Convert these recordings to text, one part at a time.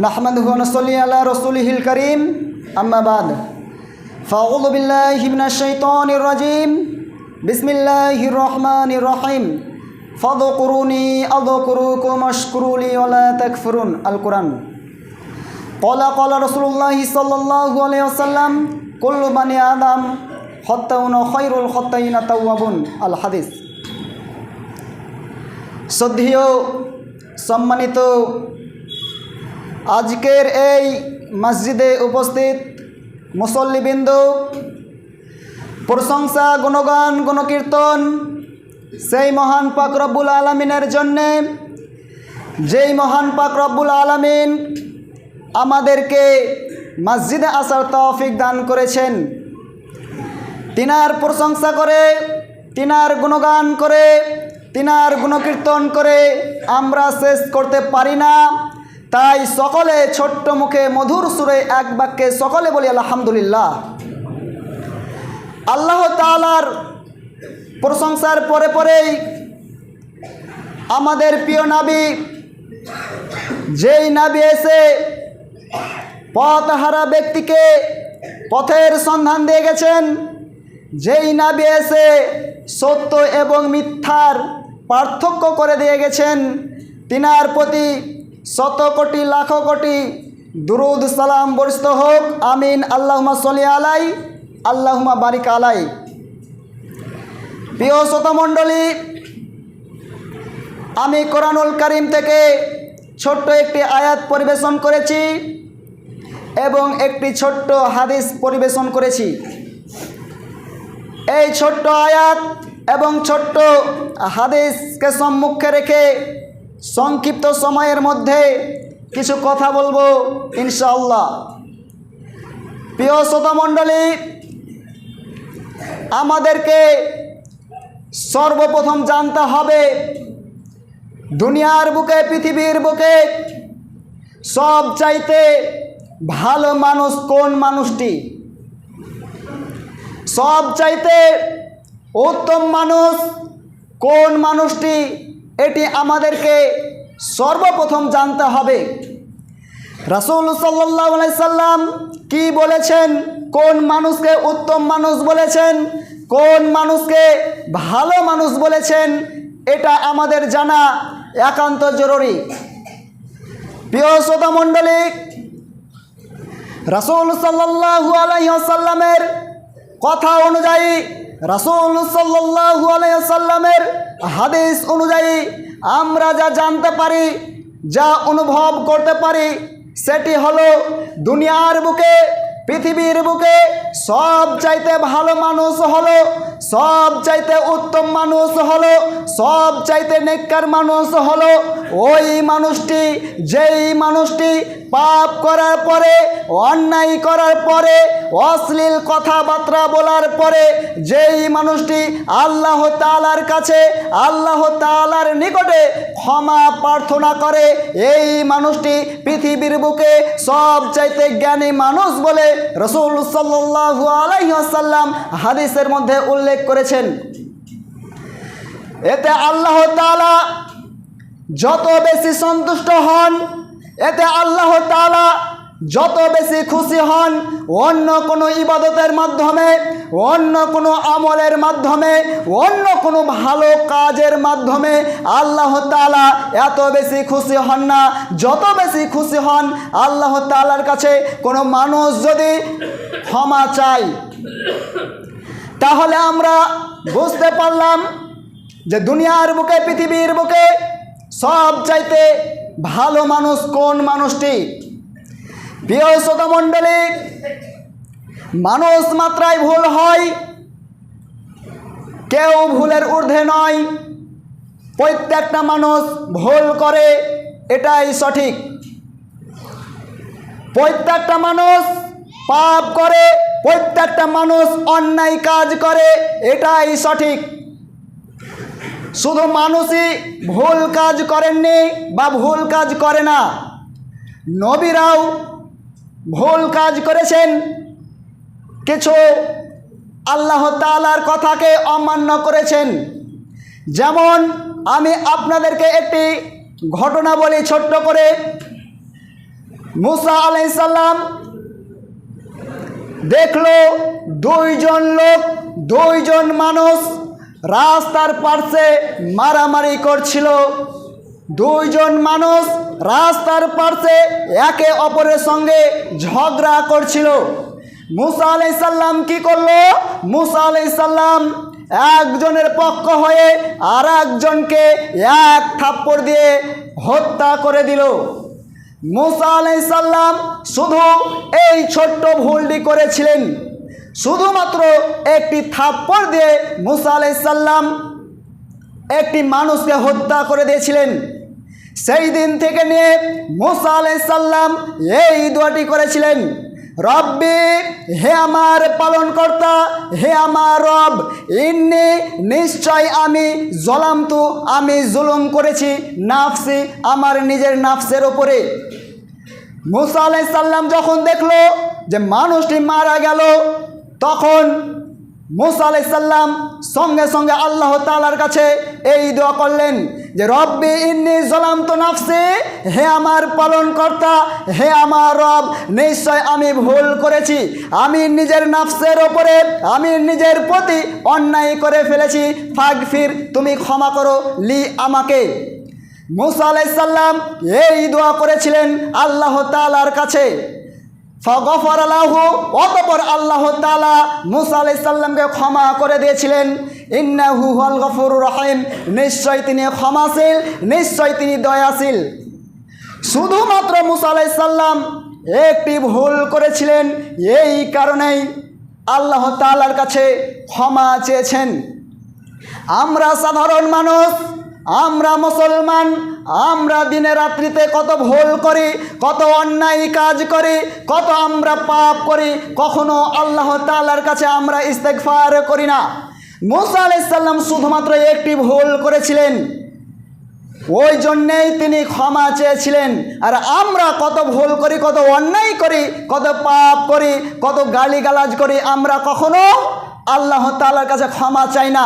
نحمده ونصلي على رسوله الكريم أما بعد فأعوذ بالله من الشيطان الرجيم بسم الله الرحمن الرحيم فاذكروني أذكركم واشكروا لي ولا تكفرون القرآن قال قال رسول الله صلى الله عليه وسلم كل بني آدم خطاون خير الخطائين التوابون الحديث শ্রদ্ধেয় সম্মানিত আজকের এই মসজিদে উপস্থিত মুসল্লিবৃন্দ, প্রশংসা, গুণগান, গুণকীর্তন সেই মহান পাক রব্বুল আলমিনের জন্যে, যেই মহান পাক রব্বুল আলমিন আমাদেরকে মসজিদে আসার তৌফিক দান করেছেন। তিনার প্রশংসা করে, তিনার গুণগান করে, তিনার গুণকীর্তন করে আমরা শেষ করতে পারি না। তাই সকলে ছোট্ট মুখে মধুর সুরে এক বাক্যে সকলে বলি আলহামদুলিল্লাহ। আল্লাহ তালার প্রশংসার পরে পরেই আমাদের প্রিয় নাবি, যেই নাবি এসে পথহারা ব্যক্তিকে পথের সন্ধান দিয়ে গেছেন, যেই নাবি এসে সত্য এবং মিথ্যার পার্থক্য করে দিয়ে গেছেন, তিনার প্রতি শত কোটি, লাখ কোটি দুরুদ, সালাম, বরিষ্ঠ হোক, আমিন আল্লাহমা সলি আলাই আল্লাহমা বারিক আলাই। প্রিয় শ্রোতামণ্ডলী, আমি কোরআনুল করিম থেকে ছোট্ট একটি আয়াত পরিবেশন করেছি এবং একটি ছোট্ট হাদিস পরিবেশন করেছি। এই ছোট্ট আয়াত এবং ছোট্ট হাদিসকে সম্মুখে রেখে সংক্ষিপ্ত সময়ের মধ্যে কিছু কথা বলব, ইনশাআল্লাহ। প্রিয় শ্রোতামণ্ডলী, আমাদেরকে সর্বপ্রথম জানতে হবে, দুনিয়ার বুকে, পৃথিবীর বুকে সব চাইতে ভালো মানুষ কোন মানুষটি? সব চাইতে উত্তম মানুষ কোন মানুষটি? এটি আমাদেরকে সর্বপ্রথম জানতে হবে। রাসুল সাল্লাহ সাল্লাম কি বলেছেন? কোন মানুষকে উত্তম মানুষ বলেছেন? কোন মানুষকে ভালো মানুষ বলেছেন? এটা আমাদের জানা একান্ত জরুরি। প্রিয় শ্রোতা মণ্ডলী, রাসুল সাল্লাহু আলাইসাল্লামের কথা অনুযায়ী রাসুল সাল্লাসাল্লামের হাদিস অনুযায়ী আমরা যা জানতে পারি, যা অনুভব করতে পারি, সেটি হলো দুনিয়ার বুকে, পৃথিবীর বুকে সব চাইতে ভালো মানুষ হলো সব চাইতে উত্তম মানুষ হলো, সব চাইতে নেককার মানুষ হলো ওই মানুষটি, যেই মানুষটি পাপ করার পরে, অন্যায় করার পরে, অশ্লীল কথাবার্তা বলার পরে, যেই মানুষটি আল্লাহ তালার কাছে, আল্লাহ তালার নিকটে ক্ষমা প্রার্থনা করে, এই মানুষটি পৃথিবীর বুকে সব চাইতে জ্ঞানী মানুষ বলে রসুল সাল্লাহ আলাইসাল্লাম হাদিসের মধ্যে উল্লেখ করেছেন। এতে আল্লাহ তালা যত বেশি সন্তুষ্ট হন, এতে আল্লাহ তালা যত বেশি খুশি হন, অন্য কোনো ইবাদতের মাধ্যমে, অন্য কোনো আমলের মাধ্যমে, অন্য কোনো ভালো কাজের মাধ্যমে আল্লাহ তালা এত বেশি খুশি হন না। যত বেশি খুশি হন, আল্লাহ তালার কাছে কোনো মানুষ যদি ক্ষমা চায় তাহলে আমরা বুঝতে পারলাম যে দুনিয়ার বুকে, পৃথিবীর বুকে সব চাইতে ভালো মানুষ কোন মানুষটি? প্রিয় শ্রোতামণ্ডলী, মানুষ মাত্রায় ভুল হয়, কেউ ভুলের ঊর্ধ্বে নয়, প্রত্যেকটা মানুষ ভুল করে, এটাই সঠিক। প্রত্যেকটা মানুষ পাপ করে, প্রত্যেকটা মানুষ অন্যায় কাজ করে, এটাই সঠিক। শুধু মানুষই ভুল কাজ করেননি বা ভুল কাজ করে না। নবীরাও ভুল কাজ করেছেন। কিছু আল্লাহ তালার কথাকে অমান্য করেছেন। যেমন আমি আপনাদেরকে একটি ঘটনা বলি ছোট্ট করে। মুসা আলাইসাল্লাম দেখল দুইজন লোক, দুইজন মানুষ রাস্তার পার্শ্বে মারামারি করছিল। দুইজন মানুষ রাস্তার পার্শ্বে একে অপরের সঙ্গে ঝগড়া করছিল। মুসা আলাইসাল্লাম কি করল? মুসা আলাইসাল্লাম একজনের পক্ষ হয়ে আর একজনকে এক থাপ্পড় দিয়ে হত্যা করে দিল। মুসা আলাইসাল্লাম শুধু এই ছোট্ট ভুলটি করেছিলেন। শুধুমাত্র একটি থাপ্পড় দিয়ে মুসা আলাইসাল্লাম একটি মানুষকে হত্যা করে দিয়েছিলেন। সেই দিন থেকে নিয়ে মুসা আলাইসাল্লাম এই দোয়াটি করেছিলেন, রব্বি, হে আমার পালনকর্তা, হে আমার রব, ইন্নি নিশ্চয় আমি জলামতু, আমি জুলুম করেছি নাফসি, আমার নিজের নাফসের ওপরে মুসা আলাইসাল্লাম যখন দেখল যে মানুষটি মারা গেল, তখন মুসা আলাইসাল্লাম সঙ্গে সঙ্গে আল্লাহ তালার কাছে এই দোয়া করলেন যে, রব্বি ইন্নি জলাম তো নাফসি, হে আমার পালনকর্তা, হে আমার রব, নিশ্চয় আমি ভুল করেছি। আমি নিজের নাফসের ওপরে, আমি নিজের প্রতি অন্যায় করে ফেলেছি। ফাগ ফির তুমি ক্ষমা করো, লি আমাকে। মুসা আলাইসাল্লাম এই দোয়া করেছিলেন আল্লাহ তালার কাছে। ফগফর আল্লাহ অতপর আল্লাহ তালা মুসা আলাইসাল্লামকে ক্ষমা করে দিয়েছিলেন। ইন্নাহু হল গফুর রহিম, নিশ্চয় তিনি ক্ষমাশীল, নিশ্চয় তিনি দয়াশীল। শুধুমাত্র মুসা আলাইসাল্লাম একটি ভুল করেছিলেন, এই কারণেই আল্লাহ তালার কাছে ক্ষমা চেয়েছেন। আমরা সাধারণ মানুষ আমরা মুসলমান, আমরা দিনে রাত্রিতে কত ভুল করি, কত অন্যায় কাজ করি, কত আমরা পাপ করি, কখনো আল্লাহ তালার কাছে আমরা ইস্তেকফার করি না। মুসা আলাইসাল্লাম শুধুমাত্র একটি ভুল করেছিলেন। ওই জন্যেই তিনি ক্ষমা চেয়েছিলেন। আর আমরা কত ভুল করি, কত অন্যায় করি, কত পাপ করি, কত গালিগালাজ করি, আমরা কখনো আল্লাহ তালার কাছে ক্ষমা চাই না।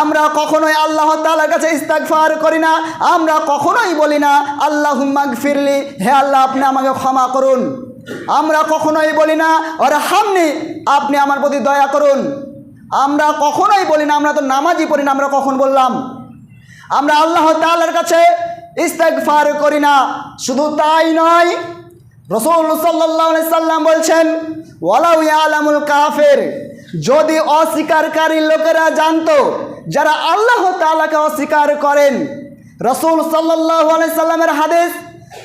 আমরা কখনোই আল্লাহ তালার কাছে ইস্তাকফার করি না। আমরা কখনোই বলি না আল্লাহ ফিরলি হে আল্লাহ, আপনি আমাকে ক্ষমা করুন। আমরা কখনোই বলি না ওর হামনি আপনি আমার প্রতি দয়া করুন। আমরা কখনোই বলি না, আমরা তো নামাজই পড়ি না, আমরা কখন বললাম? আমরা আল্লাহ তাআলার কাছে ইস্তেগফার করি না। শুধু তাই নয়, রসুল সাল্লাহ সাল্লাম বলছেন, ওয়ালাউ ইয়ালামুল কাফের। যদি অস্বীকারী লোকেরা জানতো যারা আল্লাহ তাআলাকে অস্বীকার করেন, রসুল সাল্লাহ সাল্লামের হাদিস,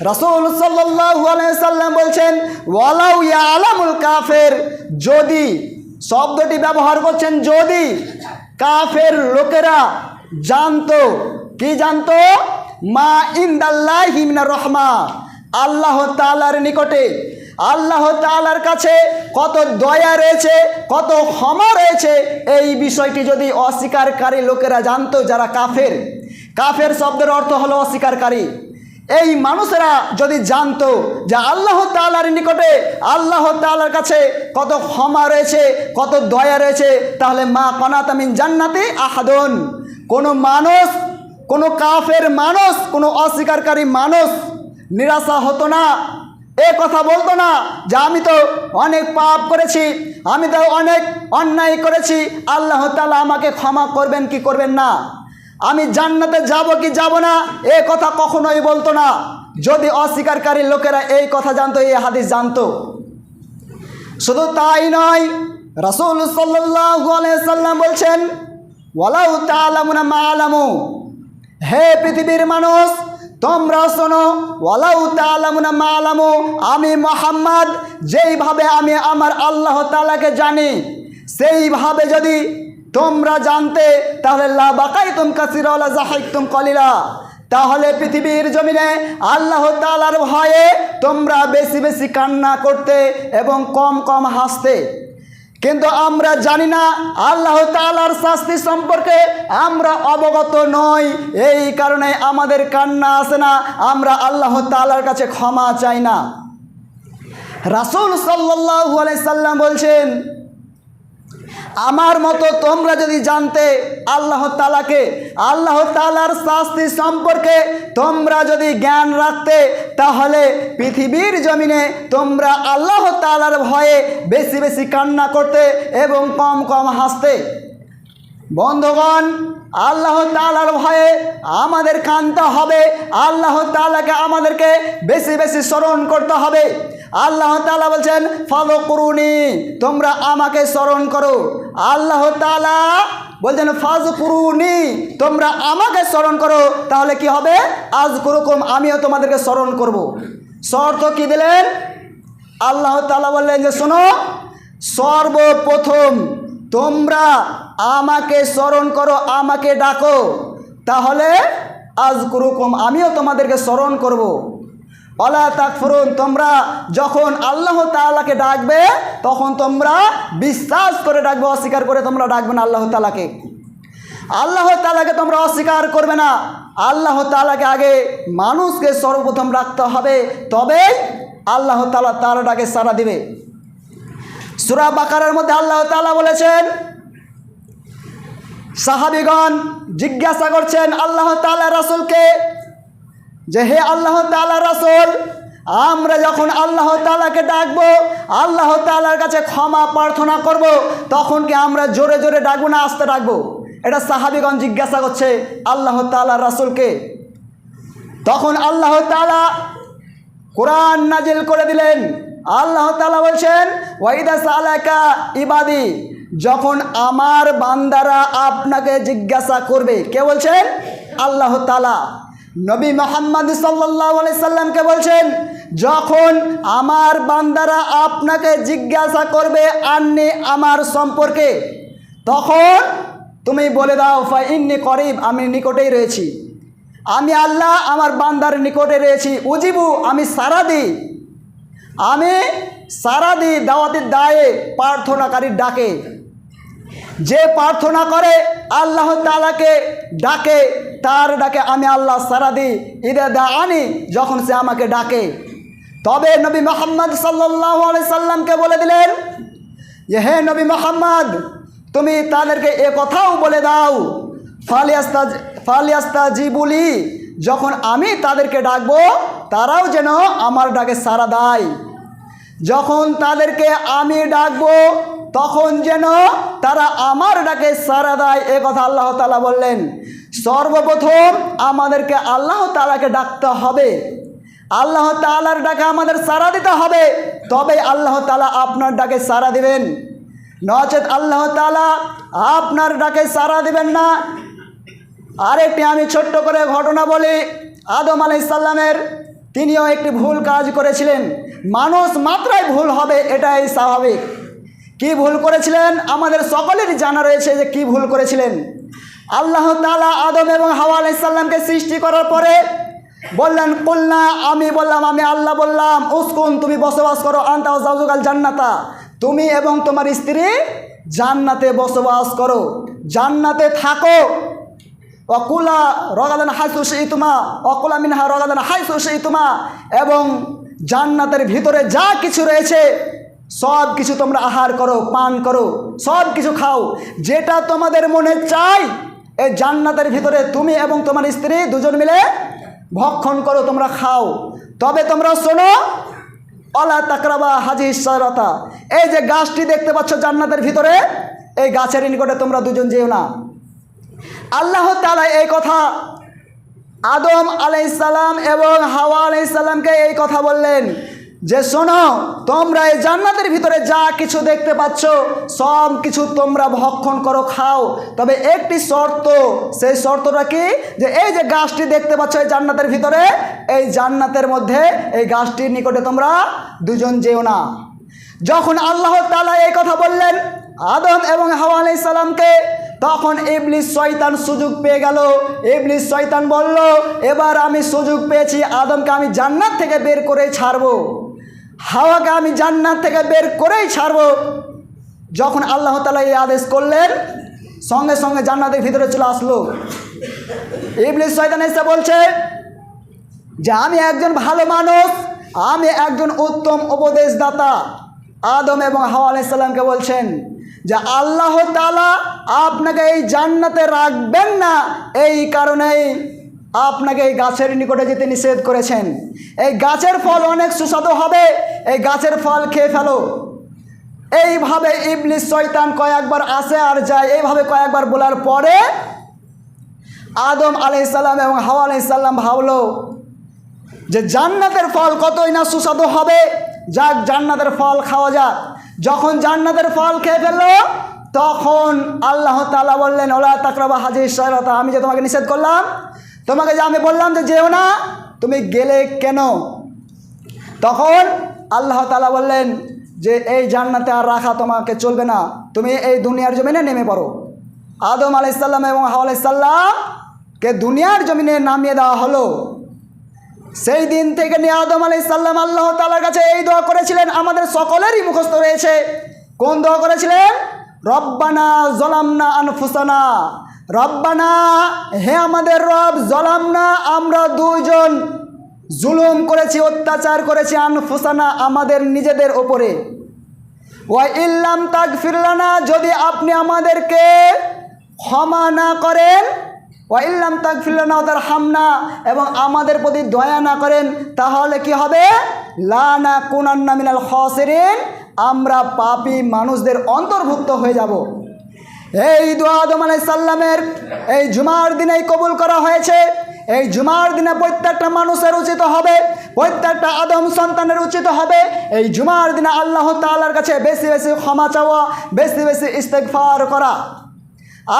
রসুল সাল্লাহ সাল্লাম বলছেন, ওয়ালাউ ইয়ালামুল কাফের যদি শব্দটি ব্যবহার করছেন, যদি কাফের লোকেরা জানতো, কি জানতো? মা ইন্দাল্লাহি মিনার রহমা, আল্লাহ তাআলার নিকটে আল্লাহ তাআলার কাছে কত দয়া রয়েছে, কত ক্ষমা রয়েছে, এই বিষয়টি যদি অস্বীকারী লোকেরা জানতো যারা কাফের। কাফের শব্দের অর্থ হলো অস্বীকারী। এই মানুষেরা যদি জানতো যে আল্লাহ তালার নিকটে আল্লাহ তালার কাছে কত ক্ষমা রয়েছে, কত দয়া রয়েছে, তাহলে মা কনাতামিন জান্নাতে আহাদন। কোনো মানুষ, কোনো কাফের মানুষ, কোনো অস্বীকারী মানুষ নিরাশা হতো না। এ কথা বলতো না যে আমি তো অনেক পাপ করেছি, আমি তো অনেক অন্যায় করেছি, আল্লাহ তালা আমাকে ক্ষমা করবেন কি করবেন না? আমি জান্নাতে যাব কি যাব না, এ কথা কখনোই বলতো না। যদি অস্বীকারী লোকেরা এই কথা জানতো, এই হাদিস জানতো। শুধু তাই নয়, রসুল সাল্লাম বলছেন, ওয়ালাউ তালামুনা মা আলামু। হে পৃথিবীর মানুষ তোমরা শোনো, ওয়ালাউ তালামুনা মা আলামু, আমি মোহাম্মদ, যেইভাবে আমি আমার আল্লাহ তালাকে জানি, সেইভাবে যদি তোমরা জানতে, তাহলে লা বাকাই তুম কাসিরা জাহাই তুম কলিলা। তাহলে পৃথিবীর জমিনে আল্লাহ তালার ভয়ে তোমরা বেশি বেশি কান্না করতে এবং কম কম হাসতে। কিন্তু আমরা জানি না আল্লাহ তালার শাস্তি সম্পর্কে আমরা অবগত নই। এই কারণে আমাদের কান্না আসে না, আমরা আল্লাহ তালার কাছে ক্ষমা চাই না। রাসুল সাল্লাহ সাল্লাম বলছেন আমার মতো তোমরা যদি জানতে আল্লাহ তালাকে আল্লাহ তালার শাস্তি সম্পর্কে তোমরা যদি জ্ঞান রাখতে, তাহলে পৃথিবীর জমিনে তোমরা আল্লাহ তালার ভয়ে বেশি বেশি কান্না করতে এবং কম কম হাসতে। বন্ধুগণ, আল্লাহ তালার ভয়ে আমাদের কানতে হবে, আল্লাহ তালাকে আমাদেরকে বেশি বেশি স্মরণ করতে হবে। আল্লাহ তালা বলছেন ফলো করুনি তোমরা আমাকে স্মরণ করো আল্লাহ তালা বলছেন ফাজ কুরুনি তোমরা আমাকে স্মরণ করো, তাহলে কি হবে আজ করুকম আমিও তোমাদেরকে স্মরণ করব। শর্ত কি দিলেন আল্লাহ তালা বললেন যে, শোনো, সর্বপ্রথম তোমরা আমাকে স্মরণ করো, আমাকে ডাকো তাহলে আজ কুরুকুম আমিও তোমাদেরকে স্মরণ করব। অলা তাকফরুন, তোমরা যখন আল্লাহ তাআলাকে ডাকবে, তখন তোমরা বিশ্বাস করে ডাকবে, অস্বীকার করে তোমরা ডাকবে না আল্লাহ তাআলাকে। আল্লাহ তাআলাকে তোমরা অস্বীকার করবে না। আল্লাহ তাআলাকে আগে মানুষকে সর্বপ্রথম রাখতে হবে তবেই আল্লাহ তাআলা তার ডাকে সাড়া দিবে। সুরা বাকারের মধ্যে আল্লাহ তাআলা বলেছেন, সাহাবিগণ জিজ্ঞাসা করছেন আল্লাহ তাআলা রাসূলকে যে হে আল্লাহ তাআলা রাসূল, আমরা যখন আল্লাহ তাআলাকে ডাকবো, আল্লাহ তালার কাছে ক্ষমা প্রার্থনা করব, তখন কি আমরা জোরে জোরে ডাকবো না আস্তে ডাকবো? এটা সাহাবিগণ জিজ্ঞাসা করছে, আল্লাহ তাআলা রাসূলকে। তখন আল্লাহ তাআলা কোরআন নাজিল করে দিলেন। আল্লাহ তালা বলছেন ওয়াইদা সালাকা ইবাদি। যখন আমার বান্দারা আপনাকে জিজ্ঞাসা করবে, কে বলছেন? আল্লাহ তাআলা। নবী মোহাম্মদ সাল্লামকে বলছেন, যখন আমার বান্দারা আপনাকে জিজ্ঞাসা করবে আন্নি আমার সম্পর্কে, তখন তুমি বলে দাও ফা ইন্নি করিব, আমি নিকটেই রয়েছি। আমি আল্লাহ আমার বান্দার নিকটে রয়েছি। উজিবু, আমি সারা দিই। আমি সারা দিই দাওয়াতের দায়ে প্রার্থনাকারীর ডাকে। যে প্রার্থনা করে, আল্লাহ তালাকে ডাকে, তার ডাকে আমি আল্লাহ সারা দিই, ঈদে দা আনি, যখন সে আমাকে ডাকে। তবে নবী মোহাম্মদ সাল্লাহ সাল্লামকে বলে দিলেন, যে হে নবী মোহাম্মদ, তুমি তাদেরকে এ কথাও বলে দাও, ফালিয়াস্তা ফালিয়াস্তা জিবুলি, যখন আমি তাদেরকে ডাকবো, তারাও যেন আমার ডাকে সারা দেয়। যখন তাদেরকে আমি ডাকবো তখন যেন তারা আমার ডাকে সারা দেয়, এ কথা আল্লাহ তালা বললেন। সর্বপ্রথম আমাদেরকে আল্লাহ তালাকে ডাকতে হবে। আল্লাহ তালার ডাকে আমাদের সারা দিতে হবে। তবে আল্লাহ তালা আপনার ডাকে সারা দিবেন। নচেত আল্লাহ তালা আপনার ডাকে সারা দিবেন না। আরেকটি আমি ছোট্ট করে ঘটনা বলি। আদম আলাইসাল্লামের তিনিও একটি ভুল কাজ করেছিলেন। মানুষ মাত্রায় ভুল হবে, এটাই স্বাভাবিক। কি ভুল করেছিলেন? আমাদের সকলেরই জানা রয়েছে যে কি ভুল করেছিলেন। আল্লাহ তালা আদম এবং হাওয়া আলাইসাল্লামকে সৃষ্টি করার পরে বললেন, কুলনা, আমি বললাম, আমি আল্লাহ বললাম, উস্কুন, তুমি বসবাস করো, আন্তা জাউজুগাল জান্নাতা। তুমি এবং তোমার স্ত্রী জান্নাতে বসবাস করো, জান্নাতে থাকো। অকুলা রগাদান হাইসু ইতুমা অকুলা মিনহা রগাদান হাইসু ইতুমা এবং জান্নাতের ভিতরে যা কিছু রয়েছে সব কিছু তোমরা আহার করো, পান করো, সব কিছু খাও। যেটা তোমাদের মনে চাই, এই জান্নাতের ভিতরে তুমি এবং তোমার স্ত্রী দুজন মিলে ভক্ষণ করো, তোমরা খাও। তবে তোমরা শোনো, অলা তাকরাবা হাজি সরতা। এই যে গাছটি দেখতে পাচ্ছ জান্নাতের ভিতরে, এই গাছের নিকটে তোমরা দুজন যেও না। আল্লাহ তালা এই কথা আদম আলাইসাল্লাম এবং হাওয়া আলাইসাল্লামকে এই কথা বললেন। যে শোনো, তোমরা এই জান্নাতের ভিতরে যা কিছু দেখতে পাচ্ছ, সব কিছু তোমরা ভক্ষণ করো, খাও। তবে একটি শর্ত, সেই শর্তটা কি? যে এই যে গাছটি দেখতে পাচ্ছ এই জান্নাতের ভিতরে, এই জান্নাতের মধ্যে, এই গাছটির নিকটে তোমরা দুজন যেও না। যখন আল্লাহ তালা এই কথা বললেন আদম এবং হাওয়া আলাই সালামকে, তখন ইবলিস শয়তান সুযোগ পেয়ে গেল। ইবলিস শয়তান বলল, এবার আমি সুযোগ পেয়েছি, আদমকে আমি জান্নাত থেকে বের করে ছাড়বো। হাওয়াকে আমি জান্নাত থেকে বের করেই ছাড়বো। যখন আল্লাহ তালা এই আদেশ করলেন, সঙ্গে সঙ্গে জান্নাতের ভিতরে চলে আসলো। ইবলিস শয়তান এসে বলছে, যে আমি একজন ভালো মানুষ, আমি একজন উত্তম উপদেশদাতা। আদম এবং হাওয়া আলাইসাল্লামকে বলছেন, যে আল্লাহ তালা আপনাকে এই জান্নাতে রাখবেন না, এই কারণেই আপনাকে এই গাছের নিকটে যেতে নিষেধ করেছেন। এই গাছের ফল অনেক সুস্বাদু হবে, এই গাছের ফল খেয়ে ফেলো। এইভাবে ইবলিস শয়তান কয়েকবার আসে আর যায়, এইভাবে কয়েকবার বলার পরে আদম আলাইসাল্লাম এবং হাওয়া আলাইসাল্লাম ভাবলো যে জান্নাতের ফল কতই না সুস্বাদু হবে, যাক জান্নাতের ফল খাওয়া যাক। যখন জান্নাতের ফল খেয়ে ফেলল, তখন আল্লাহ তালা বললেন, ওলা তাকরাবা হাজির সারতা আমি যে তোমাকে নিষেধ করলাম তোমাকে যে আমি বললাম যে যেও না, তুমি গেলে কেন? তখন আল্লাহ তালা বললেন যে, এই জান্নাতে আর রাখা তোমাকে চলবে না। তুমি এই দুনিয়ার জমিনে নেমে পড়ো। আদম আলাইসাল্লাম এবং হাওয়া আলাইসাল্লামকে দুনিয়ার জমিনে নামিয়ে দেওয়া হলো। সেই দিন থেকে নিয়ে আদম আলাই সাল্লাম আল্লাহ তালার কাছে এই দোয়া করেছিলেন, আমাদের সকলেরই মুখস্থ রয়েছে। কোন দোয়া করেছিলেন? রব্বানা জলামনা আনফুসানা। রব্বানা, হে আমাদের রব, জলাম না, আমরা দুইজন জুলুম করেছি, অত্যাচার করেছি, আনফুসানা আমাদের নিজেদের ওপরে ওয়া ইল্লাম তাক ফিরলানা যদি আপনি আমাদেরকে ক্ষমা না করেন, ওয়া ইল্লাম তাক ফিরলানা ওদের হামনা এবং আমাদের প্রতি দয়া না করেন, তাহলে কি হবে? লানা কুনান্না মিনাল খসেরিন, আমরা পাপি মানুষদের অন্তর্ভুক্ত হয়ে যাব। এই দোয়া আদম সাল্লামের এই জুমার দিনেই কবুল করা হয়েছে। এই জুমার দিনে প্রত্যেকটা মানুষের উচিত হবে, প্রত্যেকটা আদম সন্তানের উচিত হবে। এই জুমার দিনে আল্লাহ তাআলার কাছে বেশি বেশি ক্ষমা চাওয়া, বেশি বেশি ইস্তেকফার করা।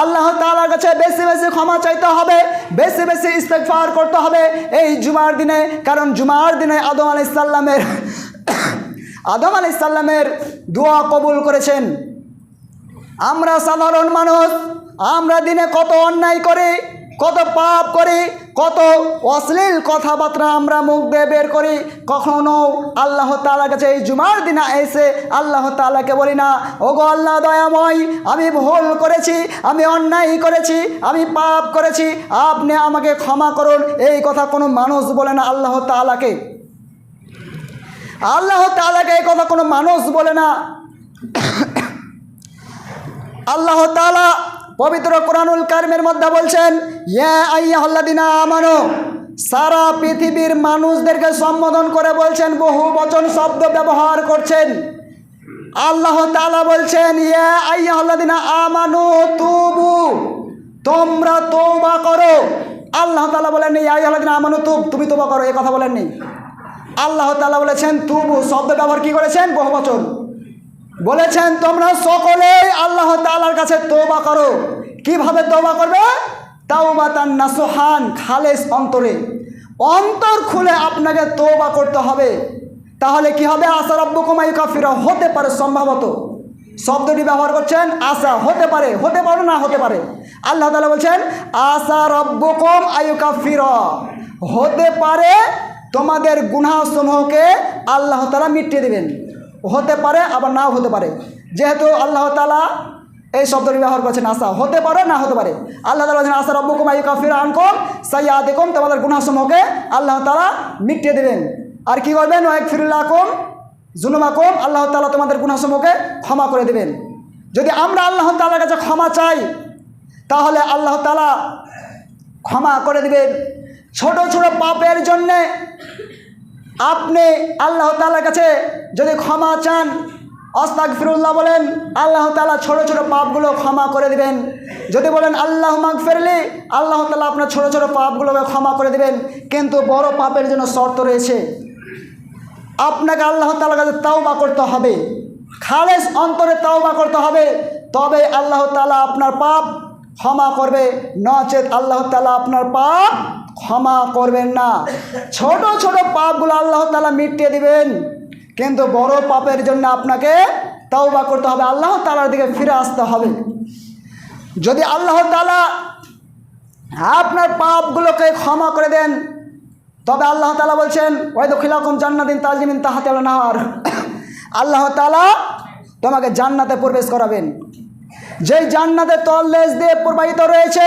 আল্লাহ তালার কাছে বেশি বেশি ক্ষমা চাইতে হবে, বেশি বেশি ইস্তেকফার করতে হবে এই জুমার দিনে। কারণ জুমার দিনে আদম আলাই সাল্লামের আদম আলাই সাল্লামের দোয়া কবুল করেছেন। আমরা সাধারণ মানুষ, আমরা দিনে কত অন্যায় করি, কত পাপ করি, কত অশ্লীল কথাবার্তা আমরা মুখ দিয়ে বের করি, কখনো আল্লাহ তালার কাছে এই জুমার দিনে এসে আল্লাহ তালাকে বলি না, ওগো আল্লাহ দয়াময়, আমি ভুল করেছি, আমি অন্যায় করেছি, আমি পাপ করেছি, আপনি আমাকে ক্ষমা করুন। এই কথা কোনো মানুষ বলে না আল্লাহ তালাকে আল্লাহ তালাকে এই কথা কোনো মানুষ বলে না। আল্লাহ তালা পবিত্র কোরআনুল কারিমের মধ্যে বলছেন, ইয়া আইয়াহল্লাদিনা আমানো সারা পৃথিবীর মানুষদেরকে সম্বোধন করে বলছেন, বহু বচন শব্দ ব্যবহার করছেন। আল্লাহ তালা বলছেন, ইয়া আইয়াহল্লাদিনা আমানু তুবু তোমরা তৌবা করো। আল্লাহ তালা বলেননি ইয়া আইয়াহল্লাদিনা আমানু তুব তুমি তোবা করো, এ কথা বলেননি। আল্লাহ তালা বলেছেন, তুবু শব্দ ব্যবহার কি করেছেন? বহু বচন। বলেছেন, তোমরা সকলেই আল্লাহ তালার কাছে তোবা করো। কীভাবে তোবা করবে? তাওবা তার নাসোহান, খালেস অন্তরে। অন্তর খুলে আপনাকে তোবা করতে হবে। তাহলে কি হবে? আশা রব্য কমাই কাফিরা হতে পারে সম্ভবত। শব্দটি ব্যবহার করছেন, আশা, হতে পারে হতে পারে না, হতে পারে। আল্লাহ তালা বলছেন, আশা রব্বকম আয়ু কাফির হতে পারে তোমাদের গুনাসমূহকে আল্লাহ তালা মিটিয়ে দেবেন। হতে পারে, আবার নাও হতে পারে। যেহেতু আল্লাহ তালা এই শব্দটি ব্যবহার করছেন আশা। হতে পারে, না হতে পারে। আল্লাহ তালা বলছেন, আশা রব্বকুম আয়ু কাফির আনকম সাইয়া দেখুন তোমাদের গুনাসমূহকে আল্লাহ তালা মিটিয়ে দেবেন। আর কি করবেন? ওয়েক ফিরুল্লাহ কম জুনুমাকুম আল্লাহ তালা তোমাদের গুনাসমূহকে ক্ষমা করে দেবেন। যদি আমরা আল্লাহ তালার কাছে ক্ষমা চাই, তাহলে আল্লাহ তালা ক্ষমা করে দেবেন। ছোট ছোট পাপের জন্যে আপনি আল্লাহ তালার কাছে যদি ক্ষমা চান অস্তাক ফিরুল্লাহ বলেন, আল্লাহ তালা ছোট ছোট পাপগুলো ক্ষমা করে দিবেন। যদি বলেন আল্লাহ মাগ ফেরলি আল্লাহ তালা আপনার ছোট ছোট পাপগুলোকে ক্ষমা করে দিবেন। কিন্তু বড় পাপের জন্য শর্ত রয়েছে, আপনাকে আল্লাহ তালার কাছে তাওবা করতে হবে। খালেস অন্তরে তাওবা করতে হবে, তবে আল্লাহ তালা আপনার পাপ ক্ষমা করবে। নচেত আল্লাহ তালা আপনার পাপ ক্ষমা করবেন না। ছোট ছোট পাপগুলো আল্লাহ তালা মিটিয়ে দিবেন। কিন্তু বড় পাপের জন্য আপনাকে তাওবা করতে হবে। আল্লাহ তালার দিকে ফিরে আসতে হবে। যদি আল্লাহ তালা আপনার পাপগুলোকে ক্ষমা করে দেন, তবে আল্লাহ তালা বলছেন ওই তো খিলাকুম জান্নাতিন তাজিমিন তাহাতে নাহার আল্লাহ তালা তোমাকে জান্নাতে প্রবেশ করাবেন। যেই জান্নাতের তলদেশ দিয়ে প্রবাহিত রয়েছে,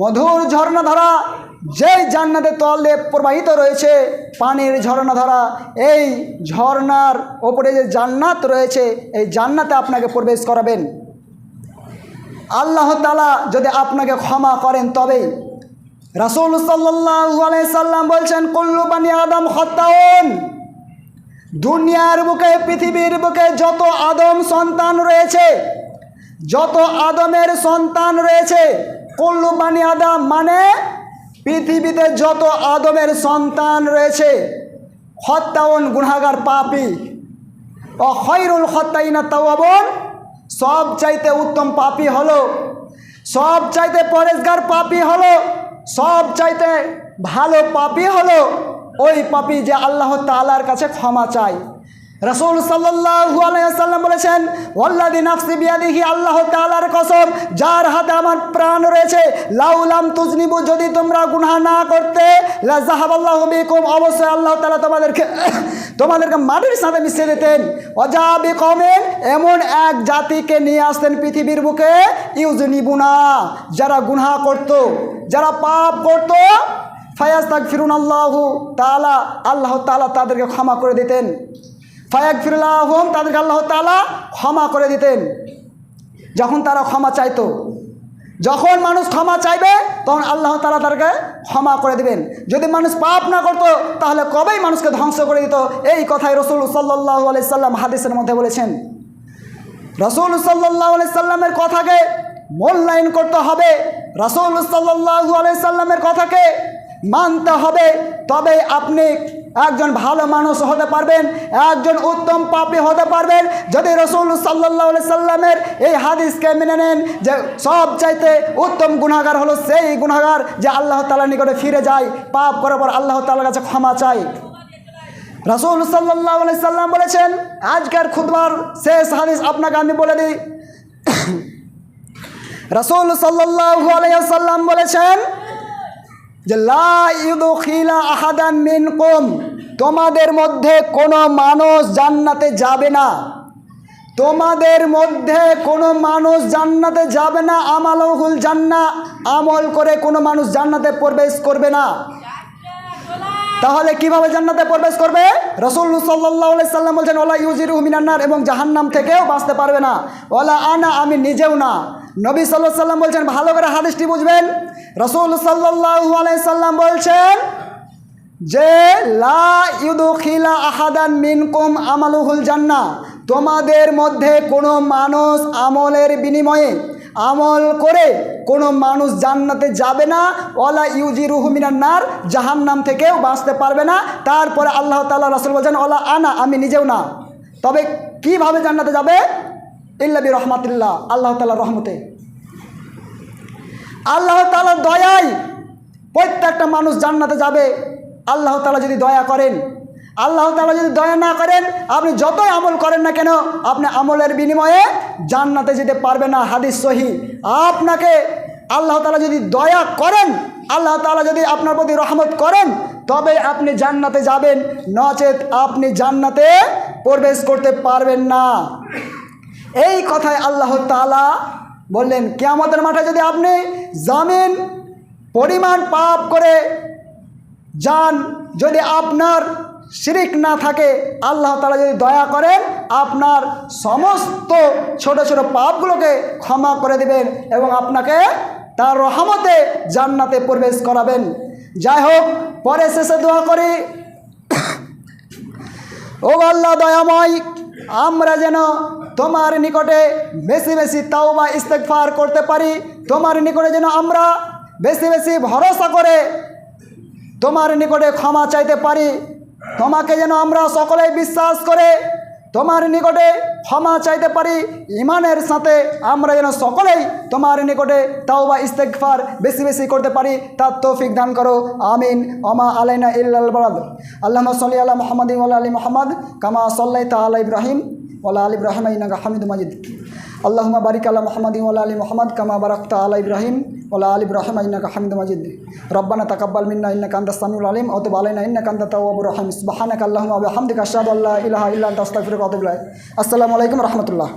মধুর ঝর্ণাধারা যেই জান্নাতের তল দিয়ে প্রবাহিত রয়েছে, পানির ঝর্ণাধারা এই ঝর্ণার ওপরে যে জান্নাত রয়েছে, এই জান্নাতে আপনাকে প্রবেশ করাবেন। আল্লাহ তালা যদি আপনাকে ক্ষমা করেন তবেই। রাসুল সাল্লাম বলছেন, কুল্লু বানি আদম হত্যাউন দুনিয়ার বুকে, পৃথিবীর বুকে যত আদম সন্তান রয়েছে, যত আদমের সন্তান রয়েছে, কুল্লু বানি আদম মানে পৃথিবীতে যত আদমের সন্তান রয়েছে হত্যাউন গুনাগার পাপি। ও খৈরুল হত্যাইনা তাওয়াবন, সব চাইতে উত্তম পাপি হলো, সব চাইতে পরেশগার পাপি হলো, সব চাইতে ভালো পাপি হলো, ওই পাপি যে আল্লাহ তালার কাছে ক্ষমা চায়। রসুল সাল্লাল্লাহু আলাইহি সাল্লাম বলেছেন ওয়াল্লাদি নাফসি বিয়াদিহি আল্লাহ তাআলার কসম, যার হাতে আমার প্রাণ রয়েছে লাউলাম তুজনিবু, যদি তোমরা গুনাহ না করতে, লা জাহাবাল্লাহু বিকুম, অবশ্যই আল্লাহ তাআলা তোমাদেরকে তোমাদেরকে মাটির সাথে মিশিয়ে দিতেন। অজাবি কমেন এমন এক জাতিকে নিয়ে আসতেন পৃথিবীর বুকে ইউজ ইউজনিবুনা যারা গুনাহ করত, যারা পাপ করত। ফায়াজ তাক ফিরুন আল্লাহ তালা আল্লাহ তালা তাদেরকে ক্ষমা করে দিতেন। ফায়াক ফিরুল্লাহম তাদেরকে আল্লাহ তালা ক্ষমা করে দিতেন। যখন তারা ক্ষমা চাইতো, যখন মানুষ ক্ষমা চাইবে, তখন আল্লাহ তালা তাদেরকে ক্ষমা করে দিবেন। যদি মানুষ পাপ না করতো, তাহলে কবেই মানুষকে ধ্বংস করে দিত? এই কথাই রসুল সাল্লাহ সাল্লাম হাদিসের মধ্যে বলেছেন। রসুল সাল্লাহ সাল্লামের কথাকে মূল্যায়ন করতে হবে। রসুল সাল্লাহু আলি সাল্লামের কথাকে মানতে হবে, তবে আপনি একজন ভালো মানুষ হতে পারবেন, একজন উত্তম পাপী হতে পারবেন। যদি রসুল সাল্লাহ সাল্লামের এই হাদিসকে মেনে নেন যে সব চাইতে উত্তম গুণাগার হলো সেই গুণাগার যে আল্লাহ তালার নিকটে ফিরে যায়, পাপ করার পর আল্লাহ তালার কাছে ক্ষমা চায়। রাসুল সাল্লাহ সাল্লাম বলেছেন, আজকের খুদবার শেষ হাদিস আপনাকে আমি বলে দিই। রাসুল সাল্লাহ সাল্লাম বলেছেন যে লা ইউদখিলা আহাদান মিনকুম, তোমাদের মধ্যে কোনো মানুষ জান্নাতে যাবে না। তোমাদের মধ্যে কোনো মানুষ জান্নাতে যাবে না, আমালহুল জান্না আমল করে কোনো মানুষ জান্নাতে প্রবেশ করবে না। তাহলে কীভাবে জান্নাতে প্রবেশ করবে? রসুল সাল্লাহ সাল্লাম বলছেন ওলা ইউজির মিনান্নার এবং জাহান্নাম থেকেও বাঁচতে পারবে না। ওলা আনা আমি নিজেও না। নবী সাল্লাহ সাল্লাম বলছেন, ভালো করে হাদিসটি বুঝবেন। রসুল সাল্লাহু সাল্লাম বলছেন যে, লা আহাদান মিনকুম আমালুহুল জান্না তোমাদের মধ্যে কোনো মানুষ আমলের বিনিময়ে আমল করে কোনো মানুষ জান্নাতে যাবে না। ওলা ইউজি রুহুমিনান্নার জাহান্নাম থেকেও বাঁচতে পারবে না। তারপরে আল্লাহ তাল্লাহ রসুল বলছেন ওলা আনা, আমি নিজেও না। তবে কীভাবে জান্নাতে যাবে? ইল্লাবি রহমাতুল্লাহ আল্লাহ তাল্লাহ রহমতে। আল্লাহ তালার দয়ায় প্রত্যেকটা মানুষ জান্নাতে যাবে। আল্লাহ তালা যদি দয়া করেন আল্লাহ তালা যদি দয়া না করেন, আপনি যতই আমল করেন না কেন, আপনি আমলের বিনিময়ে জান্নাতে যেতে পারবেন না। হাদিস সহি। আপনাকে আল্লাহ তালা যদি দয়া করেন, আল্লাহ তালা যদি আপনার প্রতি রহমত করেন, তবে আপনি জান্নাতে যাবেন। নচেত আপনি জান্নাতে প্রবেশ করতে পারবেন না। এই কথায় আল্লাহ তালা বললেন, কেয়ামতের মাঠে যদি আপনি জামিন, পরিমাণ পাপ করে যান, যদি আপনার শিরিক না থাকে, আল্লাহ তালা যদি দয়া করেন, আপনার সমস্ত ছোট ছোট পাপগুলোকে ক্ষমা করে দেবেন এবং আপনাকে তার রহমতে জান্নাতে প্রবেশ করাবেন। যাই হোক, পরে শেষে দোয়া করি। ও আল্লাহ দয়াময়, আমরা যেন তোমার নিকটে বেশি বেশি তাও বা ইস্তেকফার করতে পারি। তোমার নিকটে যেন আমরা বেশি বেশি ভরসা করে তোমার নিকটে ক্ষমা চাইতে পারি। তোমাকে যেন আমরা সকলেই বিশ্বাস করে তোমার নিকটে ক্ষমা চাইতে পারি ইমানের সাথে আমরা যেন সকলেই তোমার নিকটে তাও বা ইস্তেকফার বেশি বেশি করতে পারি, তার তৌফিক দান করো, আমিন। অমা আলাইনা ইল্লাল বারাদ। আল্লাহ সাল্লি আলা মোহাম্মদ আলী মোহাম্মদ, কামা সাল্লাই তালা ইব্রাহিম। ওলা আলী ইব্রাহিম ইনাকা হামিদ মাজিদ আল্লাহমা বারিক আলা মোহাম্মদ ওলা আলী মোহাম্মদ কামা বারাক্তা আলা ইব্রাহিম ওলা আলী ইব্রাহিম ইনাকা হামিদ মাজিদ রব্বানা তাকাব্বাল মিন্না ইন্না কান্দা সামিউল আলিম অতব তুব আলাইনা কান্দা আনতাত তাওয়াবুর রহিম বাহানাক আল্লাহুম্মা আবু হামদিক আশাদ আল্লাহ ইলাহা ইল্লা আসসালামু আলাইকুম রাহমাতুল্লাহ